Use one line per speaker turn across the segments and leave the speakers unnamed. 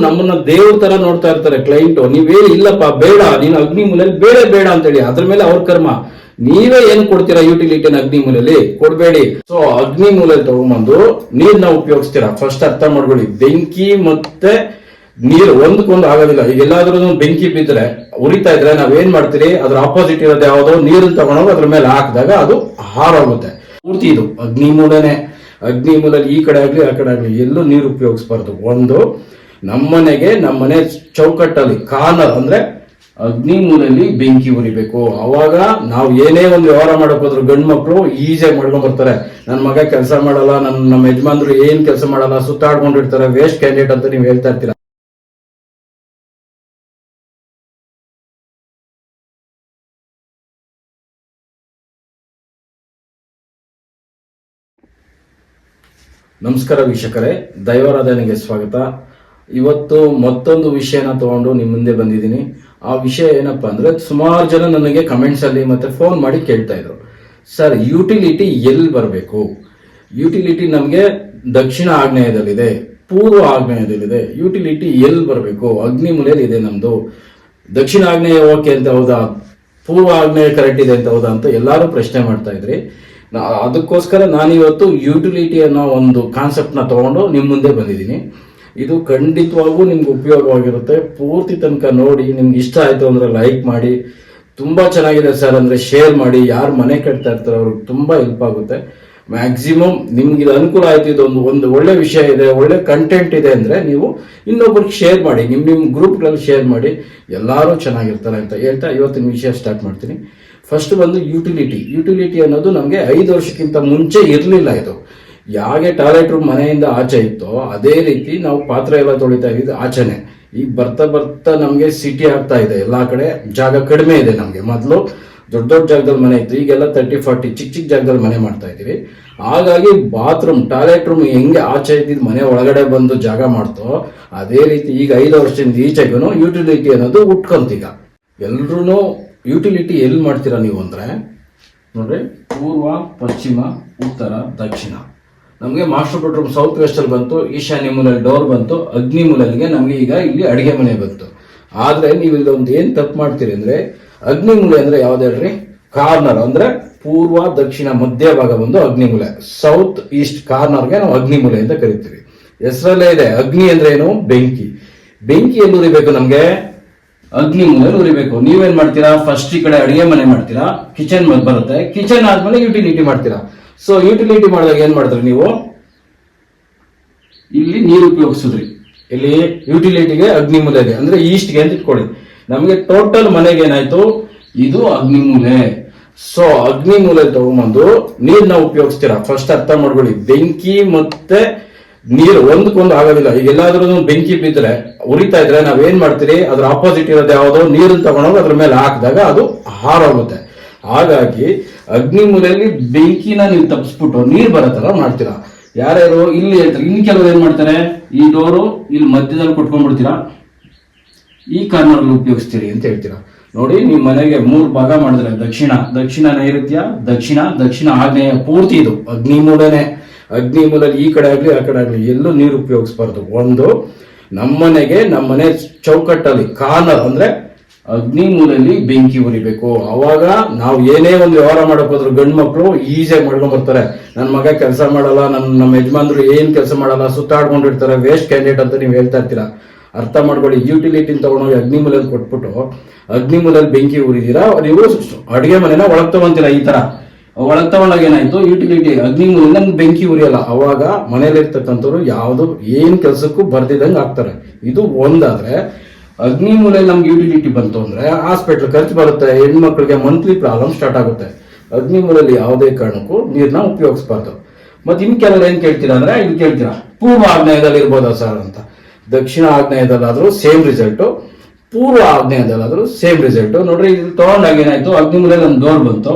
ನಮ್ಮನ್ನ ದೇವ್ರ ತರ ನೋಡ್ತಾ ಇರ್ತಾರೆ ಕ್ಲೈಂಟ್ ನೀವೇನು ಇಲ್ಲಪ್ಪ, ಬೇಡ, ನೀನು ಅಗ್ನಿ ಮೂಲೆಯಲ್ಲಿ ಬೇಡ ಬೇಡ ಅಂತೇಳಿ. ಅದ್ರ ಮೇಲೆ ಅವ್ರ ಕರ್ಮ. ನೀವೇ ಏನ್ ಕೊಡ್ತೀರಾ ಯುಟಿಲಿಟಿ ಅಗ್ನಿ ಮೂಲೆಯಲ್ಲಿ? ಕೊಡ್ಬೇಡಿ. ಸೊ ಅಗ್ನಿ ಮೂಲೆಯಲ್ಲಿ ತಗೊಂಬಂದು ನೀರ್ನ ಉಪಯೋಗಿಸ್ತೀರಾ? ಫಸ್ಟ್ ಅರ್ಥ ಮಾಡ್ಕೊಳ್ಳಿ. ಬೆಂಕಿ ಮತ್ತೆ ನೀರು ಒಂದಕ್ಕೊಂದು ಆಗೋದಿಲ್ಲ. ಈಗ ಎಲ್ಲಾದ್ರೂ ಬೆಂಕಿ ಬಿದ್ರೆ, ಉರಿತಾ ಇದ್ರೆ ನಾವೇನ್ ಮಾಡ್ತೀರಿ? ಅದ್ರ ಆಪೋಸಿಟ್ ಇರೋದು ಯಾವುದೋ ನೀರನ್ನ ತಗೊಂಡೋಗಿ ಅದ್ರ ಮೇಲೆ ಹಾಕಿದಾಗ ಅದು ಹಾರೋಗುತ್ತೆ. ಪೂರ್ತಿ ಇದು. ಅಗ್ನಿ ಮೂಲೆನೆ. ಅಗ್ನಿ ಮೂಲಲ್ಲಿ ಈ ಕಡೆ ಆಗ್ಲಿ, ಆ ಕಡೆ ಆಗ್ಲಿ ಎಲ್ಲೂ ನೀರು ಉಪಯೋಗಿಸ್ಬಾರ್ದು. ಒಂದು ನಮ್ಮನೆಗೆ ನಮ್ಮನೆ ಚೌಕಟ್ಟಲ್ಲಿ ಕಾಲ ಅಂದ್ರೆ ಅಗ್ನಿ ಮೂಲಲ್ಲಿ ಬೆಂಕಿ ಉರಿಬೇಕು. ಅವಾಗ ನಾವು ಏನೇ ಒಂದು ವ್ಯವಹಾರ ಮಾಡಕ್ ಹೋದ್ರು ಗಂಡು ಮಕ್ಕಳು ಈಸಿಯಾಗಿ ಮಾಡ್ಕೊಂಡ್ ಬರ್ತಾರೆ. ನನ್ನ ಮಗ ಕೆಲಸ ಮಾಡಲ್ಲ ನನ್ನ ನಮ್ಮ ಯಜಮಾನ್ರು ಏನ್ ಕೆಲಸ ಮಾಡಲ್ಲ, ಸುತ್ತಾಡ್ಕೊಂಡಿರ್ತಾರೆ ವೇಸ್ಟ್ ಕ್ಯಾಂಡಿಡೇಟ್ ಅಂತ ನೀವು ಹೇಳ್ತಾ ಇರ್ತೀರಾ. ನಮಸ್ಕಾರ ವೀಕ್ಷಕರೇ, ದೈವಾರಾಧನೆಗೆ ಸ್ವಾಗತ. ಇವತ್ತು ಮತ್ತೊಂದು ವಿಷಯನ ತಗೊಂಡು ನಿಮ್ಮ ಮುಂದೆ ಬಂದಿದ್ದೀನಿ. ಆ ವಿಷಯ ಏನಪ್ಪಾ ಅಂದ್ರೆ ಸುಮಾರು ಜನ ನನಗೆ ಕಮೆಂಟ್ಸ್ ಅಲ್ಲಿ ಮತ್ತೆ ಫೋನ್ ಮಾಡಿ ಕೇಳ್ತಾ ಇದ್ರು. ಸರ್ ಯುಟಿಲಿಟಿ ಎಲ್ಲಿ ಬರಬೇಕು? ಯುಟಿಲಿಟಿ ನಮಗೆ ದಕ್ಷಿಣ ಆಗ್ನೇಯದಲ್ಲಿದೆ, ಪೂರ್ವ ಆಗ್ನೇಯದಲ್ಲಿದೆ. ಯುಟಿಲಿಟಿ ಎಲ್ಲಿ ಬರಬೇಕು? ಅಗ್ನಿ ಮೂಲೆಯಲ್ಲಿ ಇದೆ ನಮ್ದು. ದಕ್ಷಿಣ ಆಗ್ನೇಯ ಓಕೆ ಅಂತ ಹೌದಾ? ಪೂರ್ವ ಆಗ್ನೇಯ ಕರೆಕ್ಟ್ ಇದೆ ಅಂತ ಹೌದಾ ಅಂತ ಎಲ್ಲರೂ ಪ್ರಶ್ನೆ ಮಾಡ್ತಾ ಇದ್ರಿ. ಅದಕ್ಕೋಸ್ಕರ ನಾನಿವತ್ತು ಯುಟಿಲಿಟಿ ಅನ್ನೋ ಒಂದು ಕಾನ್ಸೆಪ್ಟ್ನ ತಗೊಂಡು ನಿಮ್ಮ ಮುಂದೆ ಬಂದಿದ್ದೀನಿ. ಇದು ಖಂಡಿತವಾಗೂ ನಿಮ್ಗೆ ಉಪಯೋಗವಾಗಿರುತ್ತೆ. ಪೂರ್ತಿ ತನಕ ನೋಡಿ, ನಿಮ್ಗೆ ಇಷ್ಟ ಆಯ್ತು ಅಂದ್ರೆ ಲೈಕ್ ಮಾಡಿ. ತುಂಬಾ ಚೆನ್ನಾಗಿದೆ ಸರ್ ಅಂದ್ರೆ ಶೇರ್ ಮಾಡಿ. ಯಾರು ಮನೆ ಕಟ್ತಾ ಇರ್ತಾರೆ ಅವ್ರಿಗೆ ತುಂಬಾ ಹೆಲ್ಪ್ ಆಗುತ್ತೆ. ಮ್ಯಾಕ್ಸಿಮಮ್ ನಿಮ್ಗೆ ಇದು ಅನುಕೂಲ ಆಯ್ತು. ಇದೊಂದು ಒಂದು ಒಳ್ಳೆ ವಿಷಯ ಇದೆ, ಒಳ್ಳೆ ಕಂಟೆಂಟ್ ಇದೆ ಅಂದ್ರೆ ನೀವು ಇನ್ನೊಬ್ರಿಗೆ ಶೇರ್ ಮಾಡಿ ನಿಮ್ಮ ನಿಮ್ಮ ಗ್ರೂಪ್ಗಳಲ್ಲಿ ಶೇರ್ ಮಾಡಿ. ಎಲ್ಲರೂ ಚೆನ್ನಾಗಿರ್ತಾರೆ ಅಂತ ಹೇಳ್ತಾ ಇವತ್ತಿನ ವಿಷಯ ಸ್ಟಾರ್ಟ್ ಮಾಡ್ತೀನಿ. ಫಸ್ಟ್ ಬಂದು ಯುಟಿಲಿಟಿ ಯುಟಿಲಿಟಿ ಅನ್ನೋದು ನಮಗೆ ಐದು ವರ್ಷಕ್ಕಿಂತ ಮುಂಚೆ ಇರಲಿಲ್ಲ ಇದು. ಯಾಗೆ ಟಾಯ್ಲೆಟ್ ರೂಮ್ ಮನೆಯಿಂದ ಆಚೆ ಇತ್ತೋ, ಅದೇ ರೀತಿ ನಾವು ಪಾತ್ರೆ ಎಲ್ಲ ತೊಳಿತಾ ಇದ್ದಿದ್ದು ಆಚೆನೆ. ಈಗ ಬರ್ತಾ ಬರ್ತಾ ನಮಗೆ ಸಿಟಿ ಆಗ್ತಾ ಇದೆ. ಎಲ್ಲ ಕಡೆ ಜಾಗ ಕಡಿಮೆ ಇದೆ ನಮಗೆ. ಮೊದಲು ದೊಡ್ಡ ದೊಡ್ಡ ಜಾಗದಲ್ಲಿ ಮನೆ ಇತ್ತು. ಈಗೆಲ್ಲ ತರ್ಟಿ ಫಾರ್ಟಿ ಚಿಕ್ಕ ಚಿಕ್ಕ ಜಾಗದಲ್ಲಿ ಮನೆ ಮಾಡ್ತಾ ಇದ್ದೀವಿ. ಹಾಗಾಗಿ ಬಾತ್ರೂಮ್ ಟಾಯ್ಲೆಟ್ ರೂಮ್ ಹೆಂಗೆ ಆಚೆ ಇದ್ದಿದ್ದು ಮನೆ ಒಳಗಡೆ ಬಂದು ಜಾಗ ಮಾಡ್ತೋ, ಅದೇ ರೀತಿ ಈಗ ಐದು ವರ್ಷದಿಂದ ಈಚೆಗೂ ಯುಟಿಲಿಟಿ ಅನ್ನೋದು ಉಟ್ಕೊಂತೀಗ. ಎಲ್ರೂ ಯುಟಿಲಿಟಿ ಎಲ್ಲಿ ಮಾಡ್ತೀರಾ ನೀವು ಅಂದ್ರೆ, ನೋಡ್ರಿ ಪೂರ್ವ, ಪಶ್ಚಿಮ, ಉತ್ತರ, ದಕ್ಷಿಣ. ನಮಗೆ ಮಾಸ್ಟರ್ ಬೆಡ್ರೂಮ್ ಸೌತ್ ವೆಸ್ಟ್ ಅಲ್ಲಿ ಬಂತು, ಈಶಾನ್ಯ ಮೂಲೆಯಲ್ಲಿ ಡೋರ್ ಬಂತು, ಅಗ್ನಿ ಮೂಲಲ್ಲಿಗೆ ನಮಗೆ ಈಗ ಇಲ್ಲಿ ಅಡಿಗೆ ಮನೆ ಬಂತು. ಆದ್ರೆ ನೀವು ಇಲ್ಲೊಂದು ಏನು ತಪ್ಪು ಮಾಡ್ತೀರಿ ಅಂದ್ರೆ, ಅಗ್ನಿ ಮೂಲೆ ಅಂದ್ರೆ ಯಾವ್ದು ಕಾರ್ನರ್ ಅಂದ್ರೆ ಪೂರ್ವ ದಕ್ಷಿಣ ಮಧ್ಯ ಭಾಗ ಬಂದು ಅಗ್ನಿ ಮೂಲೆ. ಸೌತ್ ಈಸ್ಟ್ ಕಾರ್ನರ್ಗೆ ನಾವು ಅಗ್ನಿ ಮೂಲೆ ಅಂತ ಕರಿತೀವಿ ಹೆಸರಲ್ಲೇ ಇದೆ. ಅಗ್ನಿ ಅಂದ್ರೆ ಏನು? ಬೆಂಕಿ. ಬೆಂಕಿ ಎಲ್ಲೂರಿಬೇಕು ನಮ್ಗೆ? ಅಗ್ನಿ ಮೂಲೆ ಉರಿಬೇಕು. ನೀವೇನ್ ಮಾಡ್ತೀರಾ? ಫಸ್ಟ್ ಈ ಕಡೆ ಅಡಿಗೆ ಮನೆ ಮಾಡ್ತೀರಾ? ಕಿಚನ್ ಬರುತ್ತೆ. ಕಿಚನ್ ಆದ್ಮೇಲೆ ಯುಟಿಲಿಟಿ ಮಾಡ್ತೀರಾ. ಸೊ ಯುಟಿಲಿಟಿ ಮಾಡಿದಾಗ ಏನ್ ಮಾಡ್ತೀರಿ ನೀವು? ಇಲ್ಲಿ ನೀರು ಉಪಯೋಗಿಸಿದ್ರಿ. ಇಲ್ಲಿ ಯುಟಿಲಿಟಿಗೆ ಅಗ್ನಿ ಮೂಲೆಗೆ ಅಂದ್ರೆ ಈಸ್ಟ್ಗೆ ಅಂತ ಇಟ್ಕೊಳ್ಳಿ. ನಮಗೆ ಟೋಟಲ್ ಮನೆಗೆ ಏನಾಯ್ತು? ಇದು ಅಗ್ನಿ ಮೂಲೆ. ಸೊ ಅಗ್ನಿ ಮೂಲೆ ತಗೊಂಬಂದು ನೀರ್ನ ಉಪಯೋಗಿಸ್ತೀರಾ? ಫಸ್ಟ್ ಅರ್ಥ ಮಾಡ್ಕೊಳ್ಳಿ. ಬೆಂಕಿ ಮತ್ತೆ ನೀರು ಒಂದಕ್ಕೊಂದು ಆಗೋದಿಲ್ಲ. ಈಗ ಎಲ್ಲಾದ್ರೂ ಬೆಂಕಿ ಬಿದ್ದರೆ, ಉರಿತಾ ಇದ್ರೆ ನಾವೇನ್ ಮಾಡ್ತೀರಿ? ಅದ್ರ ಆಪೋಸಿಟ್ ಇರೋದು ಯಾವುದೋ ನೀರನ್ನ ತಗೊಂಡೋಗಿ ಅದ್ರ ಮೇಲೆ ಹಾಕಿದಾಗ ಅದು ಹಾರೋಗುತ್ತೆ. ಹಾಗಾಗಿ ಅಗ್ನಿ ಮೂಲೆಯಲ್ಲಿ ಬೆಂಕಿನ ನೀವು ತಪ್ಪಿಸ್ಬಿಟ್ಟು ಬರೋ ಬರತ್ತಲ್ಲ ಮಾಡ್ತೀರಾ? ಯಾರ್ಯಾರು ಇಲ್ಲಿ ಹೇಳ್ತಾರೆ, ಇನ್ನು ಕೆಲವರು ಏನ್ ಮಾಡ್ತಾರೆ? ಈ ಡೋರು ಇಲ್ಲಿ ಮಧ್ಯದಲ್ಲಿ ಕೊಟ್ಕೊಂಡ್ಬಿಡ್ತೀರಾ? ಈ ಕಾರ್ನರ್ ಉಪಯೋಗಿಸ್ತೀರಿ ಅಂತ ಹೇಳ್ತೀರಾ? ನೋಡಿ ನಿಮ್ಮ ಮನೆಗೆ ಮೂರು ಭಾಗ ಮಾಡಿದ್ರೆ ದಕ್ಷಿಣ. ದಕ್ಷಿಣ ನೈಋತ್ಯ, ದಕ್ಷಿಣ ದಕ್ಷಿಣ ಆಗ್ನೇಯ ಪೂರ್ತಿ ಇದು. ಅಗ್ನಿ ಮೂಲೆನೆ ಅಗ್ನಿ ಮೂಲಲ್ಲಿ ಈ ಕಡೆ ಆಗಲಿ, ಆ ಕಡೆ ಆಗಲಿ, ಎಲ್ಲೂ ನೀರು ಉಪಯೋಗಿಸ್ಬಾರ್ದು. ಒಂದು, ನಮ್ಮನೆಗೆ, ನಮ್ಮನೆ ಚೌಕಟ್ಟಲ್ಲಿ ಕಾಲ ಅಂದ್ರೆ ಅಗ್ನಿ ಮೂಲಲ್ಲಿ ಬೆಂಕಿ ಉರಿಬೇಕು. ಅವಾಗ ನಾವು ಏನೇ ಒಂದು ವ್ಯವಹಾರ ಮಾಡಕ್ ಹೋದ್ರು ಗಂಡು ಮಕ್ಕಳು ಈಸಿಯಾಗಿ ಮಾಡ್ಕೊಂಡ್ ಬರ್ತಾರೆ. ನನ್ನ ಮಗ ಕೆಲಸ ಮಾಡಲ್ಲ ನನ್ನ ನಮ್ಮ ಯಜಮಾನ್ರು ಏನು ಕೆಲಸ ಮಾಡಲ್ಲ, ಸುತ್ತಾಡ್ಕೊಂಡಿರ್ತಾರೆ ವೇಸ್ಟ್ ಕ್ಯಾಂಡಿಡೇಟ್ ಅಂತ ನೀವು ಹೇಳ್ತಾ ಇರ್ತೀರಾ. ಅರ್ಥ ಮಾಡ್ಕೊಳ್ಳಿ ಯುಟಿಲಿಟಿ ತಗೊಂಡೋಗಿ ಅಗ್ನಿ ಮೂಲೆಯಲ್ಲಿ ಕೊಟ್ಬಿಟ್ಟು, ಅಗ್ನಿ ಮೂಲದಲ್ಲಿ ಬೆಂಕಿ ಉರಿದೀರಾ, ನೀವು ಅಡುಗೆ ಮನೆನ ಒಳಗೆ ತಗೊಂತೀರಾ ಈ ತರ. ಒಳಗ್ ಏನಾಯ್ತು? ಯುಟಿಲಿಟಿ ಅಗ್ನಿ ನಮ್ಗೆ ಬೆಂಕಿ ಉರಿಯಲ್ಲ. ಅವಾಗ ಮನೇಲಿ ಇರ್ತಕ್ಕಂಥವ್ರು ಯಾವ್ದು ಏನ್ ಕೆಲ್ಸಕ್ಕೂ ಬರ್ದಿದಂಗೆ ಆಗ್ತಾರೆ. ಇದು ಒಂದಾದ್ರೆ, ಅಗ್ನಿ ಮೂಲೆ ನಮ್ಗೆ ಯುಟಿಲಿಟಿ ಬಂತು ಅಂದ್ರೆ ಹಾಸ್ಪಿಟ್ಲ್ ಖರ್ಚು ಬರುತ್ತೆ, ಹೆಣ್ಮಕ್ಳಿಗೆ ಮಂತ್ಲಿ ಪ್ರಾಬ್ಲಮ್ ಸ್ಟಾರ್ಟ್ ಆಗುತ್ತೆ. ಅಗ್ನಿ ಮೂಲಲ್ಲಿ ಯಾವುದೇ ಕಾರಣಕ್ಕೂ ನೀರ್ನ ಉಪಯೋಗಿಸ್ಬಾರ್ದು. ಮತ್ತೆ ಇನ್ ಕೆಲವರು ಏನ್ ಕೇಳ್ತೀರಾ ಅಂದ್ರೆ ಇಲ್ಲಿ ಕೇಳ್ತೀರಾ, ಪೂರ್ವ ಆಗ್ನೇಯದಲ್ಲಿ ಇರ್ಬೋದ ಸರ್ ಅಂತ. ದಕ್ಷಿಣ ಆಗ್ನೇಯದಲ್ಲಾದ್ರೂ ಸೇಮ್ ರಿಸಲ್ಟ್ ಪೂರ್ವ ಆಗ್ನೇಯದಲ್ಲಾದ್ರೂ ಸೇಮ್ ರಿಸಲ್ಟ್ ನೋಡ್ರಿ ಇದು ತಗೊಂಡಾಗ ಏನಾಯ್ತು? ಅಗ್ನಿ ಮೂಲೆಯಲ್ಲಿ ನಮ್ ಡೋರ್ ಬಂತು.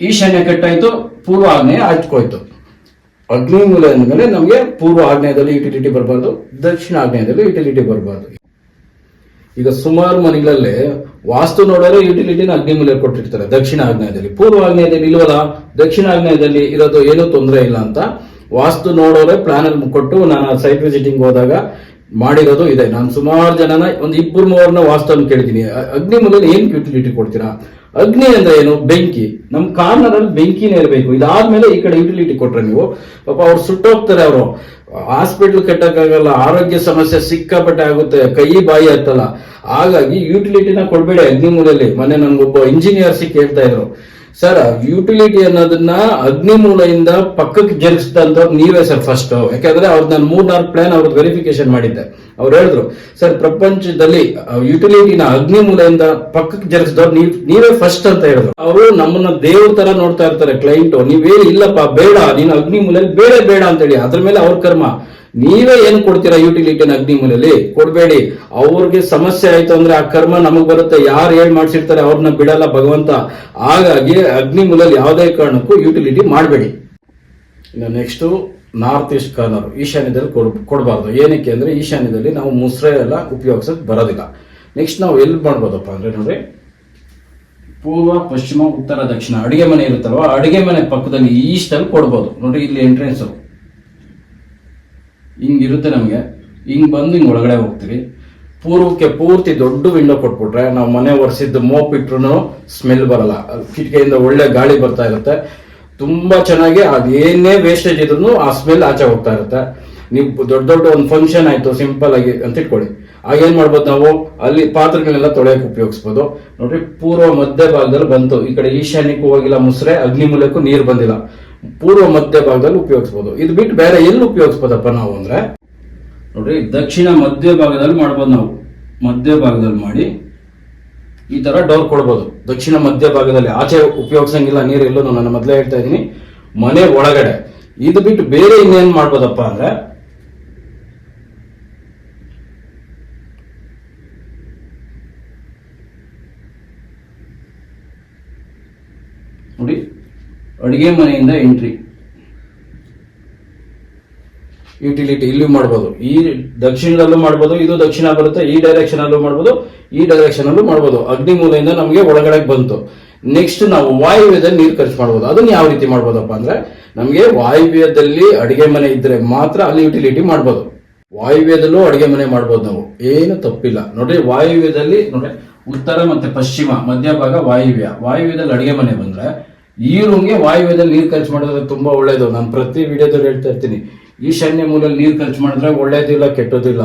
ಈಶಾನ್ಯ ಕಟ್ಟಾಯ್ತು ಪೂರ್ವ ಆಗ್ನೇಯ ಹಚ್ಕೋಯ್ತು ಅಗ್ನಿ ಮೂಲ ಅಂದಮೇಲೆ ನಮಗೆ ಪೂರ್ವ ಆಗ್ನೇಯದಲ್ಲಿ ಯುಟಿಲಿಟಿ ಬರಬಾರ್ದು ದಕ್ಷಿಣ ಆಗ್ನೇಯದಲ್ಲಿ ಯುಟಿಲಿಟಿ ಬರಬಾರ್ದು. ಈಗ ಸುಮಾರು ಮನೆಗಳಲ್ಲಿ ವಾಸ್ತು ನೋಡೋರು ಯುಟಿಲಿಟಿನ ಅಗ್ನಿ ಮೂಲೆ ಕೊಟ್ಟಿರ್ತಾರೆ ದಕ್ಷಿಣ ಆಗ್ನೇಯದಲ್ಲಿ ಪೂರ್ವ ಆಗ್ನೇಯದಲ್ಲಿ ಇಲ್ವಲ್ಲ ದಕ್ಷಿಣ ಆಗ್ನೇಯದಲ್ಲಿ ಇರೋದು ಏನೂ ತೊಂದರೆ ಇಲ್ಲ ಅಂತ ವಾಸ್ತು ನೋಡೋರೆ ಪ್ಲಾನ್ ಅಲ್ಲಿ ಕೊಟ್ಟು ನಾನು ಸೈಟ್ ವಿಸಿಟಿಂಗ್ ಹೋದಾಗ ಮಾಡಿರೋದು ಇದೆ. ನಾನು ಸುಮಾರು ಜನನ, ಒಂದು ಇಬ್ಬರು ಮೂವರನ್ನ ವಾಸ್ತವ ಕೇಳಿದ್ದೀನಿ. ಅ- ಅಗ್ನಿ ಮೂಲದಲ್ಲಿ ಏನ್ ಯುಟಿಲಿಟಿ ಕೊಡ್ತೀರಾ? ಅಗ್ನಿ ಅಂದ್ರೆ ಏನು? ಬೆಂಕಿ. ನಮ್ ಕಾರ್ನರ್ ಅಲ್ಲಿ ಬೆಂಕಿನೇ ಇರಬೇಕು. ಇದಾದ್ಮೇಲೆ ಈ ಕಡೆ ಯುಟಿಲಿಟಿ ಕೊಟ್ರೆ ನೀವು. ಪಾಪ ಅವ್ರು ಸುಟ್ಟೋಗ್ತಾರೆ ಅವರು. ಹಾಸ್ಪಿಟ್ಲ್ ಕಟ್ಟಕ್ಕಾಗಲ್ಲ, ಆರೋಗ್ಯ ಸಮಸ್ಯೆ ಸಿಕ್ಕಾಪಟ್ಟೆ ಆಗುತ್ತೆ, ಕೈ ಬಾಯಿ ಹತ್ತಲ್ಲ. ಹಾಗಾಗಿ ಯುಟಿಲಿಟಿನ ಕೊಡ್ಬೇಡಿ ಅಗ್ನಿ ಮೂಲಲ್ಲಿ ಮೊನ್ನೆ ನನ್ಗೊಬ್ಬ ಇಂಜಿನಿಯರ್ ಸಿ ಕೇಳ್ತಾ ಇದ್ರು. ಸರ್ ಯುಟಿಲಿಟಿ ಅನ್ನೋದನ್ನ ಅಗ್ನಿ ಮೂಲೆಯಿಂದ ಪಕ್ಕಕ್ಕೆ ಜರುಗಿಸಿದಂತ ನೀವೇ ಸರ್ ಫಸ್ಟ್ ಯಾಕಂದ್ರೆ ಅವ್ರದ್ದು ನಾನು ಮೂರ್ ನಾಲ್ಕು ಪ್ಲಾನ್ ಅವ್ರದ್ದು ವೆರಿಫಿಕೇಶನ್ ಮಾಡಿದ್ದೆ. ಅವ್ರು ಹೇಳಿದ್ರು, ಸರ್, ಪ್ರಪಂಚದಲ್ಲಿ ಯುಟಿಲಿಟಿನ ಅಗ್ನಿ ಮೂಲೆಯಿಂದ ಪಕ್ಕಕ್ಕೆ ಜರುಗಿಸಿದವ್ರು ನೀವ್ ಫಸ್ಟ್ ಅಂತ ಹೇಳಿದ್ರು. ಅವರು ನಮ್ಮನ್ನ ದೇವ್ರ ತರ ನೋಡ್ತಾ ಇರ್ತಾರೆ ಕ್ಲೈಂಟ್ ನೀವೇ ಇಲ್ಲಪ್ಪ, ಬೇಡ, ನೀನು ಅಗ್ನಿ ಮೂಲೆಯಲ್ಲಿ ಬೇಡ ಬೇಡ ಅಂತೇಳಿ. ಅದ್ರ ಮೇಲೆ ಅವ್ರ ಕರ್ಮ. ನೀವೇ ಏನ್ ಕೊಡ್ತೀರಾ ಯುಟಿಲಿಟಿನ ಅಗ್ನಿ ಮೂಲಲ್ಲಿ ಕೊಡಬೇಡಿ. ಅವ್ರಿಗೆ ಸಮಸ್ಯೆ ಆಯ್ತು ಅಂದ್ರೆ ಆ ಕರ್ಮ ನಮಗ್ ಬರುತ್ತೆ. ಯಾರು ಹೇಳಿ ಮಾಡ್ಸಿರ್ತಾರೆ ಅವ್ರನ್ನ ಬಿಡಲ್ಲ ಭಗವಂತ. ಹಾಗಾಗಿ ಅಗ್ನಿ ಮೂಲಲ್ಲಿ ಯಾವುದೇ ಕಾರಣಕ್ಕೂ ಯುಟಿಲಿಟಿ ಮಾಡಬೇಡಿ. ಇನ್ನು ನೆಕ್ಸ್ಟ್ ನಾರ್ತ್ ಈಸ್ಟ್ ಕಾರ್ನರ್ ಈಶಾನ್ಯದಲ್ಲಿ ಕೊಡ್- ಕೊಡಬಾರ್ದು. ಏನಕ್ಕೆ ಅಂದ್ರೆ ಈಶಾನ್ಯದಲ್ಲಿ ನಾವು ಮುಸ್ರೆ ಎಲ್ಲ ಬರೋದಿಲ್ಲ. ನೆಕ್ಸ್ಟ್ ನಾವು ಎಲ್ಲಿ ಮಾಡ್ಬೋದಪ್ಪ ಅಂದ್ರೆ ನೋಡಿ, ಪೂರ್ವ, ಪಶ್ಚಿಮ, ಉತ್ತರ, ದಕ್ಷಿಣ. ಅಡಿಗೆ ಮನೆ ಇರುತ್ತಲ್ವ? ಅಡಿಗೆ ಮನೆ ಪಕ್ಕದಲ್ಲಿ ಈಸ್ಟ್ ಅಲ್ಲಿ ಕೊಡ್ಬೋದು. ನೋಡಿ ಇಲ್ಲಿ ಎಂಟ್ರೆನ್ಸ್ ಹಿಂಗಿರುತ್ತೆ ನಮಗೆ. ಹಿಂಗೆ ಬಂದು ಹಿಂಗೆ ಒಳಗಡೆ ಹೋಗ್ತೀವಿ. ಪೂರ್ವಕ್ಕೆ ಪೂರ್ತಿ ದೊಡ್ಡ ವಿಂಡೋ ಕೊಟ್ಬಿಟ್ರೆ ನಾವು ಮನೆ ಒರೆಸಿದ್ದು ಮೋಪ್ ಇಟ್ರು ಸ್ಮೆಲ್ ಬರಲ್ಲ. ಕಿಟಕಿಯಿಂದ ಒಳ್ಳೆ ಗಾಳಿ ಬರ್ತಾ ಇರುತ್ತೆ. ತುಂಬ ಚೆನ್ನಾಗಿ ಅದೇನೇ ವೇಸ್ಟೇಜ್ ಇದ್ರೂ ಆ ಸ್ಮೆಲ್ ಆಚೆ ಹೋಗ್ತಾ ಇರುತ್ತೆ. ನೀವು ದೊಡ್ಡ ದೊಡ್ಡ ಒಂದು ಫಂಕ್ಷನ್ ಆಯಿತು ಸಿಂಪಲ್ ಆಗಿ ಅಂತ ಇಟ್ಕೊಳ್ಳಿ. ಆಗ ಏನು ಮಾಡ್ಬೋದು ನಾವು? ಅಲ್ಲಿ ಪಾತ್ರೆಗಳನ್ನೆಲ್ಲ ತೊಳೆಯಕ್ಕೆ ಉಪಯೋಗಿಸ್ಬೋದು. ನೋಡ್ರಿ ಪೂರ್ವ ಮಧ್ಯ ಭಾಗದಲ್ಲಿ ಬಂತು. ಈ ಕಡೆ ಈಶಾನ್ಯಕ್ಕೂ ಹೋಗಿಲ್ಲ ಮುಸ್ರೆ ಅಗ್ನಿ ಮೂಲಕ್ಕೂ ನೀರು ಬಂದಿಲ್ಲ. ಪೂರ್ವ ಮಧ್ಯ ಭಾಗದಲ್ಲಿ ಉಪಯೋಗಿಸ್ಬೋದು. ಇದು ಬಿಟ್ಟು ಬೇರೆ ಎಲ್ಲಿ ಉಪಯೋಗಿಸ್ಬೋದಪ್ಪ ನಾವು ಅಂದ್ರೆ? ನೋಡ್ರಿ, ದಕ್ಷಿಣ ಮಧ್ಯ ಭಾಗದಲ್ಲಿ ಮಾಡ್ಬೋದು ನಾವು. ಮಧ್ಯ ಭಾಗದಲ್ಲಿ ಮಾಡಿ ಈ ತರ ಡೋರ್ ಕೊಡ್ಬೋದು. ದಕ್ಷಿಣ ಮಧ್ಯ ಭಾಗದಲ್ಲಿ ಆಚೆ ಉಪಯೋಗಿಸಂಗಿಲ್ಲ, ನೀರು ಎಲ್ಲೂ ನಾನು ಮೊದಲೇ ಹೇಳ್ತಾ ಇದ್ದೀನಿ. ಮನೆ ಒಳಗಡೆ. ಇದು ಬಿಟ್ಟು ಬೇರೆ ಇನ್ನೇನ್ ಮಾಡ್ಬೋದಪ್ಪ ಅಂದ್ರೆ ನೋಡಿ ಅಡಿಗೆ ಮನೆಯಿಂದ ಎಂಟ್ರಿ ಯುಟಿಲಿಟಿ ಇಲ್ಲಿ ಮಾಡ್ಬೋದು. ಈ ದಕ್ಷಿಣದಲ್ಲೂ ಮಾಡ್ಬೋದು, ಇದು ದಕ್ಷಿಣ ಬರುತ್ತೆ, ಈ ಡೈರೆಕ್ಷನ್ ಅಲ್ಲೂ ಮಾಡ್ಬೋದು, ಈ ಡೈರೆಕ್ಷನ್ ಅಲ್ಲೂ ಮಾಡ್ಬೋದು. ಅಗ್ನಿ ಮೂಲೆಯಿಂದ ನಮಗೆ ಒಳಗಡೆ ಬಂತು. ನೆಕ್ಸ್ಟ್ ನಾವು ವಾಯುವ್ಯದಲ್ಲಿ ನೀರು ಖರ್ಚು ಮಾಡ್ಬೋದು. ಅದನ್ನ ಯಾವ ರೀತಿ ಮಾಡ್ಬೋದಪ್ಪ ಅಂದ್ರೆ, ನಮಗೆ ವಾಯುವ್ಯದಲ್ಲಿ ಅಡಿಗೆ ಮನೆ ಇದ್ರೆ ಮಾತ್ರ ಅಲ್ಲಿ ಯುಟಿಲಿಟಿ ಮಾಡ್ಬೋದು. ವಾಯುವ್ಯದಲ್ಲೂ ಅಡಿಗೆ ಮನೆ ಮಾಡ್ಬೋದು ನಾವು. ಏನು ತಪ್ಪಿಲ್ಲ. ನೋಡ್ರಿ, ವಾಯುವ್ಯದಲ್ಲಿ, ನೋಡ್ರಿ, ಉತ್ತರ ಮತ್ತೆ ಪಶ್ಚಿಮ, ಮಧ್ಯಭಾಗ ವಾಯುವ್ಯ. ವಾಯುವ್ಯದಲ್ಲಿ ಅಡಿಗೆ ಮನೆ ಬಂದ್ರೆ ಈ ರೂಮ್ಗೆ ವಾಯುವ್ಯದಲ್ಲಿ ನೀರು ಖರ್ಚು ಮಾಡಿದ್ರೆ ತುಂಬಾ ಒಳ್ಳೇದು. ನಾನು ಪ್ರತಿ ವಿಡಿಯೋದಲ್ಲಿ ಹೇಳ್ತಾ ಇರ್ತೀನಿ. ಈಶಾನ್ಯ ಮೂಲಲ್ಲಿ ನೀರು ಖರ್ಚು ಮಾಡಿದ್ರೆ ಒಳ್ಳೇದಿಲ್ಲ ಕೆಟ್ಟೋದಿಲ್ಲ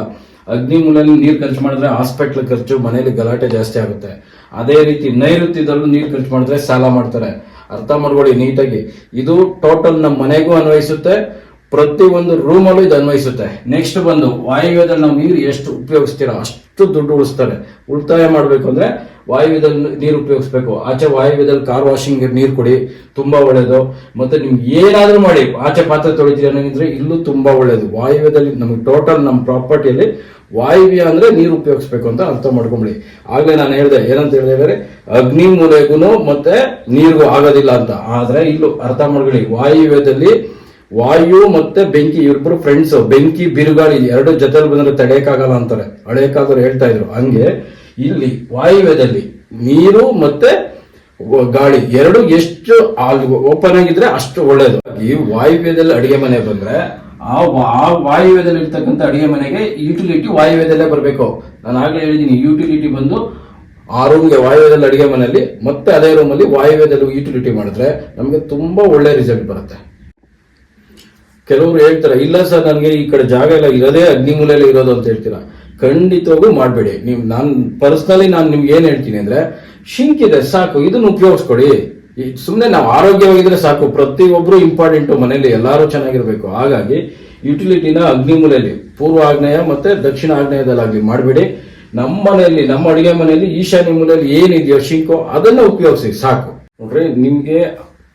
ಅಗ್ನಿ ಮೂಲಲ್ಲಿ ನೀರು ಖರ್ಚು ಮಾಡಿದ್ರೆ ಹಾಸ್ಪಿಟ್ಲ್ ಖರ್ಚು, ಮನೇಲಿ ಗಲಾಟೆ ಜಾಸ್ತಿ ಆಗುತ್ತೆ. ಅದೇ ರೀತಿ ನೈಋತ್ಯದಲ್ಲೂ ನೀರು ಖರ್ಚು ಮಾಡಿದ್ರೆ ಸಾಲ ಮಾಡ್ತಾರೆ. ಅರ್ಥ ಮಾಡ್ಕೊಳ್ಳಿ ನೀಟಾಗಿ. ಇದು ಟೋಟಲ್ ನಮ್ಮ ಮನೆಗೂ ಅನ್ವಯಿಸುತ್ತೆ. ಪ್ರತಿ ಒಂದು ರೂಮಲ್ಲೂ ಇದು ಅನ್ವಯಿಸುತ್ತೆ. ನೆಕ್ಸ್ಟ್ ಬಂದು ವಾಯುವ್ಯದಲ್ಲಿ ನಾವು ನೀರು ಎಷ್ಟು ಉಪಯೋಗಿಸ್ತೀರಾ ಅಷ್ಟು ದುಡ್ಡು ಉಳಿಸ್ತಾರೆ ಉಳಿತಾಯ ಮಾಡಬೇಕು ಅಂದ್ರೆ ವಾಯುವ್ಯದಲ್ಲಿ ನೀರು ಉಪಯೋಗಿಸ್ಬೇಕು. ಆಚೆ ವಾಯುವ್ಯದಲ್ಲಿ ಕಾರ್ ವಾಷಿಂಗ್ ನೀರು ಕೊಡಿ, ತುಂಬಾ ಒಳ್ಳೇದು. ಮತ್ತೆ ನಿಮ್ಗೆ ಏನಾದರೂ ಮಾಡಿ, ಆಚೆ ಪಾತ್ರೆ ತೊಳಿತೀರಿ ಇಲ್ಲೂ ತುಂಬಾ ಒಳ್ಳೇದು. ವಾಯುವ್ಯದಲ್ಲಿ ನಮಗೆ ಟೋಟಲ್ ನಮ್ಮ ಪ್ರಾಪರ್ಟಿಯಲ್ಲಿ ವಾಯುವ್ಯ ಅಂದ್ರೆ ನೀರು ಉಪಯೋಗಿಸ್ಬೇಕು ಅಂತ ಅರ್ಥ ಮಾಡ್ಕೊಂಬಿಡಿ. ಆಗ್ಲೇ ನಾನು ಹೇಳಿದೆ, ಏನಂತ ಹೇಳಿದ್ರೆ ಅಗ್ನಿ ಮೂಲೆಗೂ ಮತ್ತೆ ನೀರಿಗೂ ಆಗೋದಿಲ್ಲ ಅಂತ. ಆದ್ರೆ ಇಲ್ಲೂ ಅರ್ಥ ಮಾಡ್ಕೊಳ್ಳಿ, ವಾಯುವ್ಯದಲ್ಲಿ ವಾಯು ಮತ್ತೆ ಬೆಂಕಿ, ಇವ್ರಿಬ್ರು ಫ್ರೆಂಡ್ಸ್ ಬೆಂಕಿ, ಬಿರುಗಾಳಿ ಎರಡು ಜೊತೆಲಿ ಬಂದ್ರೆ ತಡೆಯಕ್ಕಾಗಲ್ಲ ಅಂತಾರೆ. ಹಳೆ ಹೇಳ್ತಾ ಇದ್ರು. ಹಂಗೆ ಇಲ್ಲಿ ವಾಯುವ್ಯದಲ್ಲಿ ನೀರು ಮತ್ತೆ ಗಾಳಿ ಎರಡು ಎಷ್ಟು ಓಪನ್ ಆಗಿದ್ರೆ ಅಷ್ಟು ಒಳ್ಳೇದು. ಈ ವಾಯುವ್ಯದಲ್ಲಿ ಅಡಿಗೆ ಮನೆ ಬಂದ್ರೆ ಆ ವಾಯುವ್ಯದಲ್ಲಿ ಇರ್ತಕ್ಕಂಥ ಅಡಿಗೆ ಮನೆಗೆ ಯುಟಿಲಿಟಿ ವಾಯುವ್ಯದಲ್ಲೇ ಬರಬೇಕು. ನಾನು ಆಗಲೇ ಹೇಳಿದ್ದೀನಿ ಯುಟಿಲಿಟಿ ಬಂದು ಆ ರೂಮ್ಗೆ ವಾಯುವ್ಯದಲ್ಲಿ ಅಡಿಗೆ ಮನೆಯಲ್ಲಿ, ಮತ್ತೆ ಅದೇ ರೂಮಲ್ಲಿ ವಾಯುವ್ಯದಲ್ಲಿ ಯುಟಿಲಿಟಿ ಮಾಡಿದ್ರೆ ನಮಗೆ ತುಂಬಾ ಒಳ್ಳೆ ರಿಸಲ್ಟ್ ಬರುತ್ತೆ. ಕೆಲವರು ಹೇಳ್ತಾರೆ, ಇಲ್ಲ ಸರ್, ನನಗೆ ಈ ಕಡೆ ಜಾಗ ಎಲ್ಲ ಇರೋದೇ ಅಗ್ನಿಮೂಲೆಯಲ್ಲಿ ಇರೋದು ಅಂತ ಹೇಳ್ತೀರಾ? ಖಂಡಿತವಾಗೂ ಮಾಡಬೇಡಿ. ನೀವು, ನಾನು ಪರ್ಸನಲಿ ನಾನು ನಿಮ್ಗೆ ಏನು ಹೇಳ್ತೀನಿ ಅಂದ್ರೆ, ಶಿಂಕ್ ಇದೆ, ಸಾಕು, ಇದನ್ನು ಉಪಯೋಗಿಸ್ಕೊಡಿ. ಸುಮ್ಮನೆ ನಾವು ಆರೋಗ್ಯವಾಗಿದ್ರೆ ಸಾಕು ಪ್ರತಿಯೊಬ್ಬರು ಇಂಪಾರ್ಟೆಂಟ್ ಮನೆಯಲ್ಲಿ ಎಲ್ಲರೂ ಚೆನ್ನಾಗಿರ್ಬೇಕು. ಹಾಗಾಗಿ ಯುಟಿಲಿಟಿನ ಅಗ್ನಿಮೂಲೆಯಲ್ಲಿ ಪೂರ್ವ ಆಗ್ನೇಯ ಮತ್ತೆ ದಕ್ಷಿಣ ಆಗ್ನೇಯದಲ್ಲಾಗಿ ಮಾಡಬೇಡಿ. ನಮ್ಮ ಮನೆಯಲ್ಲಿ, ನಮ್ಮ ಅಡುಗೆ ಮನೆಯಲ್ಲಿ, ಈಶಾನ್ಯ ಮೂಲೆಯಲ್ಲಿ ಏನಿದೆಯೋ ಶಿಂಕು, ಅದನ್ನ ಉಪಯೋಗಿಸಿ, ಸಾಕು. ನೋಡ್ರಿ, ನಿಮ್ಗೆ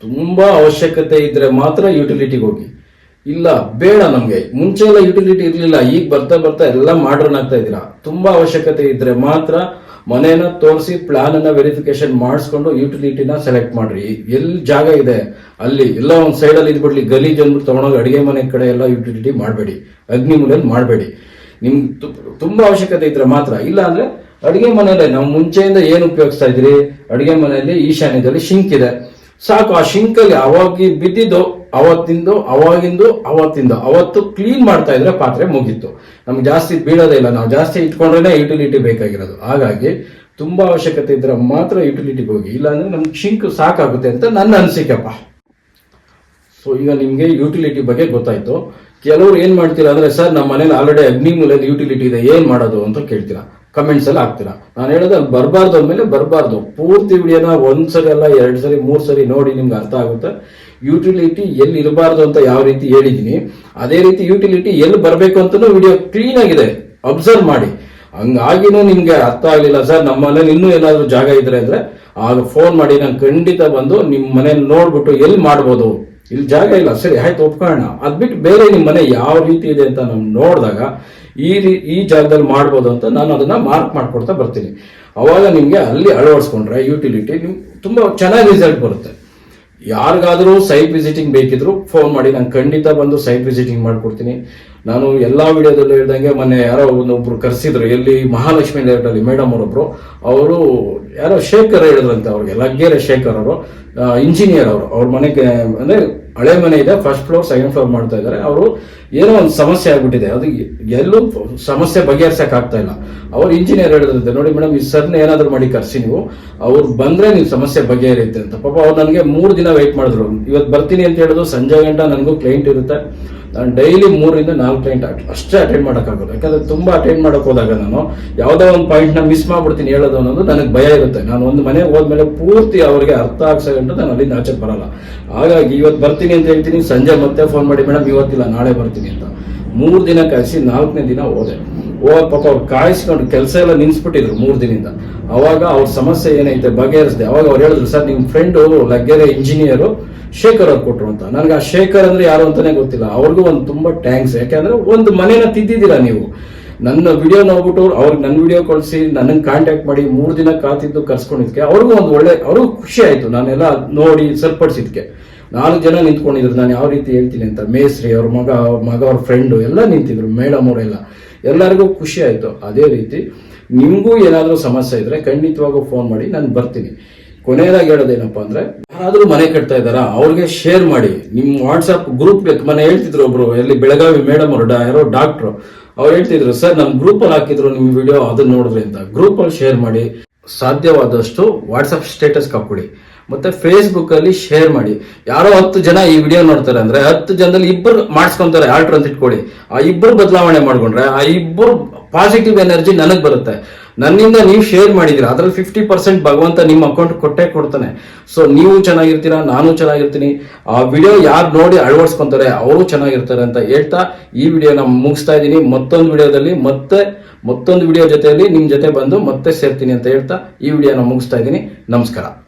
ತುಂಬಾ ಅವಶ್ಯಕತೆ ಇದ್ರೆ ಮಾತ್ರ ಯುಟಿಲಿಟಿಗೆ ಹೋಗಿ. ಇಲ್ಲ, ಬೇಡ ನಮ್ಗೆ. ಮುಂಚೆ ಎಲ್ಲ ಯುಟಿಲಿಟಿ ಇರ್ಲಿಲ್ಲ, ಈಗ ಬರ್ತಾ ಬರ್ತಾ ಎಲ್ಲ ಮಾಡ್ರನ್ ಆಗ್ತಾ ಇದ್ದೀರಾ? ತುಂಬಾ ಅವಶ್ಯಕತೆ ಇದ್ರೆ ಮಾತ್ರ ಮನೇನ ತೋರಿಸಿ ಪ್ಲಾನ್ ಅನ್ನ ವೆರಿಫಿಕೇಶನ್ ಮಾಡಿಸ್ಕೊಂಡು ಯುಟಿಲಿಟಿನ ಸೆಲೆಕ್ಟ್ ಮಾಡ್ರಿ. ಎಲ್ಲಿ ಜಾಗ ಇದೆ, ಅಲ್ಲಿ ಎಲ್ಲ ಒಂದು ಸೈಡ್ ಅಲ್ಲಿ ಇದ್ಬಿಡ್ಲಿ, ಗಲೀಜ್ ಅಂದ್ಬಿಟ್ಟು ತಗೊಂಡೋಗಿ ಅಡಿಗೆ ಮನೆ ಕಡೆ ಎಲ್ಲ ಯುಟಿಲಿಟಿ ಮಾಡಬೇಡಿ. ಅಗ್ನಿ ಮೂಲೆಯಲ್ಲಿ ಮಾಡಬೇಡಿ. ನಿಮ್ಗೆ ತುಂಬಾ ಅವಶ್ಯಕತೆ ಇದ್ರೆ ಮಾತ್ರ. ಇಲ್ಲ ಅಂದ್ರೆ ಅಡಿಗೆ ಮನೆಯಲ್ಲೇ, ನಾವು ಮುಂಚೆಯಿಂದ ಏನು ಉಪಯೋಗಿಸ್ತಾ ಇದ್ರಿ? ಅಡಿಗೆ ಮನೆಯಲ್ಲಿ ಈಶಾನ್ಯದಲ್ಲಿ ಶಿಂಕ್ ಇದೆ. ಸಾಕು, ಆ ಶಿಂಕಲ್ಲಿ ಅವಾಗ ಬಿದ್ದಿದ್ದು ಅವತ್ತಿಂದು, ಅವಾಗಿಂದು, ಅವತ್ತಿಂದ. ಅವತ್ತು ಕ್ಲೀನ್ ಮಾಡ್ತಾ ಇದ್ರೆ ಪಾತ್ರೆ ಮುಗೀತು. ನಮ್ಗೆ ಜಾಸ್ತಿ ಬೀಳೋದೇ ಇಲ್ಲ. ನಾವು ಜಾಸ್ತಿ ಇಟ್ಕೊಂಡ್ರೆ ಯುಟಿಲಿಟಿ ಬೇಕಾಗಿರೋದು. ಹಾಗಾಗಿ ತುಂಬಾ ಅವಶ್ಯಕತೆ ಇದ್ರೆ ಮಾತ್ರ ಯುಟಿಲಿಟಿಗೆ ಹೋಗಿ. ಇಲ್ಲಾಂದ್ರೆ ನಮ್ಗೆ ಶಿಂಕ್ ಸಾಕಾಗುತ್ತೆ ಅಂತ ನನ್ನ ಅನಿಸಿಕೆಪ್ಪ. ಸೊ ಈಗ ನಿಮಗೆ ಯುಟಿಲಿಟಿ ಬಗ್ಗೆ ಗೊತ್ತಾಯ್ತು. ಕೆಲವರು ಏನ್ ಮಾಡ್ತೀರಾ ಅಂದ್ರೆ, ಸರ್ ನಮ್ಮ ಮನೇಲಿ ಆಲ್ರೆಡಿ ಅಗ್ನಿ ಮೂಲೆಯಲ್ಲಿ ಯುಟಿಲಿಟಿ ಇದೆ. ಏನ್ ಮಾಡೋದು? ಅಂತ ಕೇಳ್ತೀರಾ. ಕಮೆಂಟ್ಸ್ ಎಲ್ಲ ಹಾಕ್ತೀರಾ. ನಾನು ಹೇಳೋದು ಅಲ್ಲಿ ಬರಬಾರ್ದು ಅಂದಮೇಲೆ ಬರಬಾರ್ದು. ಪೂರ್ತಿ ವಿಡಿಯೋನ ಒಂದ್ಸರಿ ಅಲ್ಲ, ಎರಡು ಸರಿ, ಮೂರು ಸರಿ ನೋಡಿ ನಿಮ್ಗೆ ಅರ್ಥ ಆಗುತ್ತೆ. ಯುಟಿಲಿಟಿ ಎಲ್ಲಿ ಇರಬಾರದು ಅಂತ ಯಾವ ರೀತಿ ಹೇಳಿದೀನಿ, ಅದೇ ರೀತಿ ಯುಟಿಲಿಟಿ ಎಲ್ಲಿ ಬರಬೇಕು ಅಂತಲೂ ವಿಡಿಯೋ ಕ್ಲೀನ್ ಆಗಿದೆ. ಅಬ್ಸರ್ವ್ ಮಾಡಿ. ಹಂಗಾಗಿನೂ ನಿಮ್ಗೆ ಅರ್ಥ ಆಗಲಿಲ್ಲ ಸರ್, ನಮ್ಮ ಮನೇಲಿ ಇನ್ನೂ ಏನಾದರೂ ಜಾಗ ಇದ್ರೆ ಅಂದ್ರೆ ಆಗ ಫೋನ್ ಮಾಡಿ, ನಾನು ಖಂಡಿತ ಬಂದು ನಿಮ್ಮ ಮನೇಲಿ ನೋಡ್ಬಿಟ್ಟು ಎಲ್ಲಿ ಮಾಡ್ಬೋದು? ಇಲ್ಲಿ ಜಾಗ ಇಲ್ಲ. ಸರಿ, ಆಯ್ತು, ಒಪ್ಕೊಳ್ಳೋಣ. ಅದ್ಬಿಟ್ಟು ಬೇರೆ ನಿಮ್ಮ ಮನೆ ಯಾವ ರೀತಿ ಇದೆ ಅಂತ ನಾವು ನೋಡಿದಾಗ ಈ ರೀ, ಈ ಜಾಗದಲ್ಲಿ ಮಾಡ್ಬೋದು ಅಂತ ನಾನು ಅದನ್ನ ಮಾರ್ಕ್ ಮಾಡ್ಕೊಡ್ತಾ ಬರ್ತೀನಿ. ಅವಾಗ ನಿಮಗೆ ಅಲ್ಲಿ ಅಳವಡಿಸ್ಕೊಂಡ್ರೆ ಯುಟಿಲಿಟಿ ನಿಮ್ ತುಂಬಾ ಚೆನ್ನಾಗಿ ರಿಸಲ್ಟ್ ಬರುತ್ತೆ. ಯಾರಿಗಾದರೂ ಸೈಟ್ ವಿಸಿಟಿಂಗ್ ಬೇಕಿದ್ರು ಫೋನ್ ಮಾಡಿ, ನಾನು ಖಂಡಿತ ಬಂದು ಸೈಟ್ ವಿಸಿಟಿಂಗ್ ಮಾಡಿಕೊಡ್ತೀನಿ. ನಾನು ಎಲ್ಲಾ ವಿಡಿಯೋದಲ್ಲೂ ಹೇಳ್ದಂಗೆ ಮೊನ್ನೆ ಯಾರೋ ಒಂದೊಬ್ರು ಕರೆಸಿದ್ರು, ಎಲ್ಲಿ ಮಹಾಲಕ್ಷ್ಮಿ ಲೇಔಟಲ್ಲಿ ಮೇಡಮ್ ಅವರೊಬ್ರು. ಅವರು ಯಾರೋ ಶೇಖರ್ ಹೇಳಿದ್ರಂತೆ ಅವ್ರಿಗೆ, ಲಗ್ಗೆರೆ ಶೇಖರ್ ಅವರು ಇಂಜಿನಿಯರ್ ಅವರು. ಅವ್ರ ಮನೆಗೆ, ಅಂದ್ರೆ ಹಳೆ ಮನೆ ಇದೆ ಫಸ್ಟ್ ಫ್ಲೋರ್ ಸೆಕೆಂಡ್ ಫ್ಲೋರ್ ಮಾಡ್ತಾ ಇದ್ದಾರೆ. ಅವರು ಏನೋ ಒಂದು ಸಮಸ್ಯೆ ಆಗ್ಬಿಟ್ಟಿದೆ. ಅದು ಎಲ್ಲೂ ಸಮಸ್ಯೆ ಬಗೆಹರಿಸಕ್ ಆಗ್ತಾ ಇಲ್ಲ. ಅವ್ರು ಇಂಜಿನಿಯರ್ ಹೇಳಿದ್ರಂತೆ, ನೋಡಿ ಮೇಡಮ್ ಈ ಸರ್ನ ಏನಾದರೂ ಮಾಡಿ ಕರ್ಸಿ ನೀವು. ಅವ್ರು ಬಂದ್ರೆ ನೀವು ಸಮಸ್ಯೆ ಬಗೆಹರಿಯುತ್ತೆ ಅಂತ. ಪಾಪ ಅವ್ರು ನನಗೆ ಮೂರು ದಿನ ವೆಯ್ಟ್ ಮಾಡಿದ್ರು. ಇವತ್ತು ಬರ್ತೀನಿ ಅಂತ ಹೇಳಿದ್ರು. ಸಂಜೆ ಗಂಟ ನನಗೂ ಕ್ಲೈಂಟ್ ಇರುತ್ತೆ. ನಾನು ಡೈಲಿ ಮೂರಿಂದ ನಾಲ್ಕು ಕ್ಲೈಂಟ್ ಅಷ್ಟೇ ಅಟೆಂಡ್ ಮಾಡೋಕ್ಕಾಗೋದು ಯಾಕಂದ್ರೆ ತುಂಬಾ ಅಟೆಂಡ್ ಮಾಡಕ್ ಹೋದಾಗ ನಾನು ಯಾವುದೋ ಒಂದು ಪಾಯಿಂಟ್ನ ಮಿಸ್ ಮಾಡ್ಬಿಡ್ತೀನಿ ಹೇಳೋದು ಅನ್ನೋದು ನನಗೆ ಭಯ ಇರುತ್ತೆ. ನಾನು ಒಂದು ಮನೆ ಹೋದ್ಮೇಲೆ ಪೂರ್ತಿ ಅವರಿಗೆ ಅರ್ಥ ಆಗ್ಸೋ ಗಂಟು ನಾನು ಅಲ್ಲಿಂದ ಆಚೆ ಬರಲ್ಲ. ಹಾಗಾಗಿ ಇವತ್ತು ಬರ್ತೀನಿ ಅಂತ ಹೇಳ್ತೀನಿ. ಸಂಜೆ ಮತ್ತೆ ಫೋನ್ ಮಾಡಿ, ಮೇಡಮ್, ಇವತ್ತಿಲ್ಲ, ನಾಳೆ ಬರ್ತೀನಿ ಅಂತ. ಮೂರು ದಿನ ಕಳಿಸಿ ನಾಲ್ಕನೇ ದಿನ ಹೋದೆ. ಹೋಗ ಪಾಪ ಅವ್ರು ಕಾಯಿಸ್ಕೊಂಡು ಕೆಲಸ ಎಲ್ಲ ನಿನ್ಸ್ಬಿಟ್ಟಿದ್ರು ಮೂರು ದಿನದಿಂದ. ಅವಾಗ ಅವ್ರ ಸಮಸ್ಯೆ ಏನೈತೆ ಬಗೆಹರಿಸಿದೆ. ಅವಾಗ ಅವ್ರು ಹೇಳಿದ್ರು, ಸರ್ ನಿಮ್ಮ ಫ್ರೆಂಡು ಲಗ್ಗೆರೆ ಇಂಜಿನಿಯರು ಶೇಖರ್ ಅವ್ರು ಕೊಟ್ರು ಅಂತ. ನನಗೆ ಆ ಶೇಖರ್ ಅಂದ್ರೆ ಯಾರು ಅಂತಾನೆ ಗೊತ್ತಿಲ್ಲ. ಅವ್ರಿಗೂ ಒಂದು ತುಂಬಾ ಟ್ಯಾಂಕ್ಸ್ ಯಾಕೆಂದ್ರೆ ಒಂದು ಮನೇನ ತಿದ್ದಿದ್ದೀರಾ ನೀವು? ನನ್ನ ವಿಡಿಯೋ ನೋಡ್ಬಿಟ್ಟು ಅವ್ರಿಗೆ ನನ್ನ ವಿಡಿಯೋ ಕಳಿಸಿ ನನಗೆ ಕಾಂಟ್ಯಾಕ್ಟ್ ಮಾಡಿ ಮೂರು ದಿನ ಕಾತಿದ್ದು ಕರ್ಸ್ಕೊಂಡಿದ್ಕೆ. ಅವ್ರಿಗೂ ಒಂದು ಒಳ್ಳೆ ಅವ್ರಿಗೂ ಖುಷಿ ಆಯಿತು ನಾನೆಲ್ಲ ನೋಡಿ ಸರಿಪಡಿಸಿದ್ಕೆ. ನಾಲ್ಕು ಜನ ನಿಂತ್ಕೊಂಡಿದ್ರು. ನಾನು ಯಾವ ರೀತಿ ಹೇಳ್ತೀನಿ ಅಂತ. ಮೇಸ್ರಿ ಅವ್ರ ಮಗ ಅವ್ರ ಮಗ ಅವ್ರ ಫ್ರೆಂಡು ಎಲ್ಲ ನಿಂತಿದ್ರು. ಮೇಡಮ್ ಅವರೆಲ್ಲ. ಎಲ್ಲರಿಗೂ ಖುಷಿ ಆಯಿತು. ಅದೇ ರೀತಿ ನಿಮಗೂ ಏನಾದರೂ ಸಮಸ್ಯೆ ಇದ್ರೆ ಖಂಡಿತವಾಗೂ ಫೋನ್ ಮಾಡಿ ನಾನು ಬರ್ತೀನಿ. ಕೊನೆಯದಾಗಿ ಹೇಳೋದೇನಪ್ಪ ಅಂದರೆ, ಯಾರಾದರೂ ಮನೆ ಕಟ್ತಾ ಇದ್ದಾರಾ, ಅವ್ರಿಗೆ ಶೇರ್ ಮಾಡಿ. ನಿಮ್ಮ ವಾಟ್ಸಪ್ ಗ್ರೂಪ್ ಬೇಕು. ಮನೆ ಹೇಳ್ತಿದ್ರು ಒಬ್ರು, ಎಲ್ಲಿ ಬೆಳಗಾವಿ ಮೇಡಮ್ ಅವರು ಯಾರೋ ಡಾಕ್ಟ್ರು ಅವ್ರು ಹೇಳ್ತಿದ್ರು, ಸರ್ ನಮ್ಮ ಗ್ರೂಪಲ್ಲಿ ಹಾಕಿದ್ರು ನಿಮ್ಮ ವಿಡಿಯೋ ಅದನ್ನ ನೋಡಿದ್ರಿ ಅಂತ. ಗ್ರೂಪಲ್ಲಿ ಶೇರ್ ಮಾಡಿ, ಸಾಧ್ಯವಾದಷ್ಟು ವಾಟ್ಸಪ್ ಸ್ಟೇಟಸ್ ಹಾಕೊಡಿ ಮತ್ತೆ ಫೇಸ್ಬುಕ್ ಅಲ್ಲಿ ಶೇರ್ ಮಾಡಿ. ಯಾರೋ ಹತ್ತು ಜನ ಈ ವಿಡಿಯೋ ನೋಡ್ತಾರೆ ಅಂದ್ರೆ ಹತ್ತು ಜನದಲ್ಲಿ ಇಬ್ಬರು ಮಾಡಿಸ್ಕೊಂತಾರೆ ಆಲ್ಟರ್ ಅಂತ ಇಟ್ಕೊಳ್ಳಿ ಆ ಇಬ್ಬರು ಬದಲಾವಣೆ ಮಾಡ್ಕೊಂಡ್ರೆ, ಆ ಇಬ್ಬರು ಪಾಸಿಟಿವ್ ಎನರ್ಜಿ ನನಗೆ ಬರುತ್ತೆ. ನನ್ನಿಂದ ನೀವು ಶೇರ್ ಮಾಡಿದ್ದೀರಾ, ಅದ್ರಲ್ಲಿ ಫಿಫ್ಟಿ ಪರ್ಸೆಂಟ್ ಭಗವಂತ ನಿಮ್ಮ ಅಕೌಂಟ್ ಕೊಟ್ಟೆ ಕೊಡ್ತಾನೆ. ಸೊ ನೀವು ಚೆನ್ನಾಗಿರ್ತೀರಾ, ನಾನು ಚೆನ್ನಾಗಿರ್ತೀನಿ. ಆ ವಿಡಿಯೋ ಯಾರು ನೋಡಿ ಅಳವಡಿಸ್ಕೊಂತಾರೆ, ಅವರು ಚೆನ್ನಾಗಿರ್ತಾರೆ ಅಂತ ಹೇಳ್ತಾ ಈ ವಿಡಿಯೋನ ಮುಗಿಸ್ತಾ ಇದ್ದೀನಿ. ಮತ್ತೊಂದು ವಿಡಿಯೋದಲ್ಲಿ ಮತ್ತೆ, ಮತ್ತೊಂದು ವಿಡಿಯೋ ಜೊತೆಯಲ್ಲಿ ನಿಮ್ಮ ಜೊತೆ ಬಂದು ಮತ್ತೆ ಸೇರ್ತೀನಿ ಅಂತ ಹೇಳ್ತಾ ಈ ವಿಡಿಯೋನ ಮುಗಿಸ್ತಾ ಇದ್ದೀನಿ. ನಮಸ್ಕಾರ.